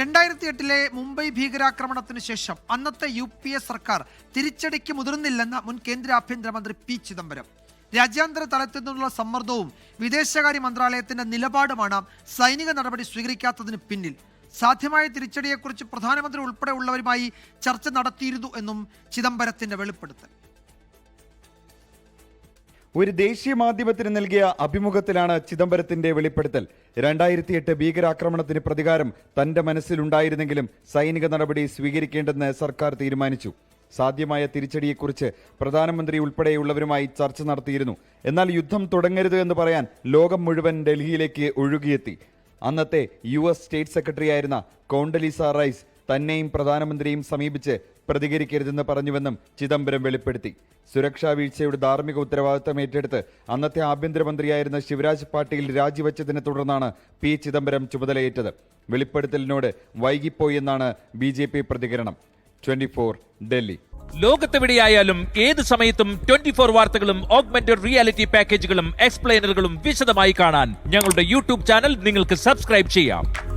രണ്ടായിരത്തി എട്ടിലെ മുംബൈ ഭീകരാക്രമണത്തിന് ശേഷം അന്നത്തെ യു പി എ സർക്കാർ തിരിച്ചടിക്ക് മുതിർന്നില്ലെന്ന് മുൻ കേന്ദ്ര ആഭ്യന്തരമന്ത്രി പി ചിദംബരം. രാജ്യാന്തര തലത്തിൽ നിന്നുള്ള സമ്മർദ്ദവും വിദേശകാര്യ മന്ത്രാലയത്തിന്റെ നിലപാടുമാണ് സൈനിക നടപടി സ്വീകരിക്കാത്തതിന് പിന്നിൽ. സാധ്യമായ തിരിച്ചടിയെക്കുറിച്ച് പ്രധാനമന്ത്രി ഉൾപ്പെടെയുള്ളവരുമായി ചർച്ച നടത്തിയിരുന്നു എന്നും ചിദംബരത്തിന്റെ വെളിപ്പെടുത്തൽ. ഒരു ദേശീയ മാധ്യമത്തിന് നൽകിയ അഭിമുഖത്തിലാണ് ചിദംബരത്തിന്റെ വെളിപ്പെടുത്തൽ. രണ്ടായിരത്തി എട്ട് ഭീകരാക്രമണത്തിന് പ്രതികാരം തന്റെ മനസ്സിലുണ്ടായിരുന്നെങ്കിലും സൈനിക നടപടി സ്വീകരിക്കേണ്ടെന്ന് സർക്കാർ തീരുമാനിച്ചു. സാധ്യമായ തിരിച്ചടിയെക്കുറിച്ച് പ്രധാനമന്ത്രി ഉൾപ്പെടെയുള്ളവരുമായി ചർച്ച നടത്തിയിരുന്നു. എന്നാൽ യുദ്ധം തുടങ്ങരുത് എന്ന് പറയാൻ ലോകം മുഴുവൻ ഡൽഹിയിലേക്ക് ഒഴുകിയെത്തി. അന്നത്തെ യു എസ് സ്റ്റേറ്റ് സെക്രട്ടറിയായിരുന്ന കോണ്ടലീസ റൈസ് തന്നെയും പ്രധാനമന്ത്രിയും സമീപിച്ച് പ്രതികരിക്കരുതെന്ന് പറഞ്ഞുവെന്നും ചിദംബരം വെളിപ്പെടുത്തി. സുരക്ഷാ വീഴ്ചയുടെ ധാർമ്മിക ഉത്തരവാദിത്തം ഏറ്റെടുത്ത് അന്നത്തെ ആഭ്യന്തരമന്ത്രിയായിരുന്ന ശിവരാജ് പാട്ടീൽ രാജിവെച്ചതിനെ തുടർന്നാണ് പി ചിദംബരം ചുമതലയേറ്റത്. വെളിപ്പെടുത്തലിനോട് വൈകിപ്പോയെന്നാണ് ബി ജെ പി പ്രതികരണം. Twenty four Delhi. ലോകത്തെവിടെയായാലും ഏത് സമയത്തും ട്വന്റി ഫോർ വാർത്തകളും ഓഗ്മെന്റഡ് റിയാലിറ്റി പാക്കേജുകളും എക്സ്പ്ലെയിനറുകളും വിശദമായി കാണാൻ ഞങ്ങളുടെ യൂട്യൂബ് ചാനൽ നിങ്ങൾക്ക് സബ്സ്ക്രൈബ് ചെയ്യാം.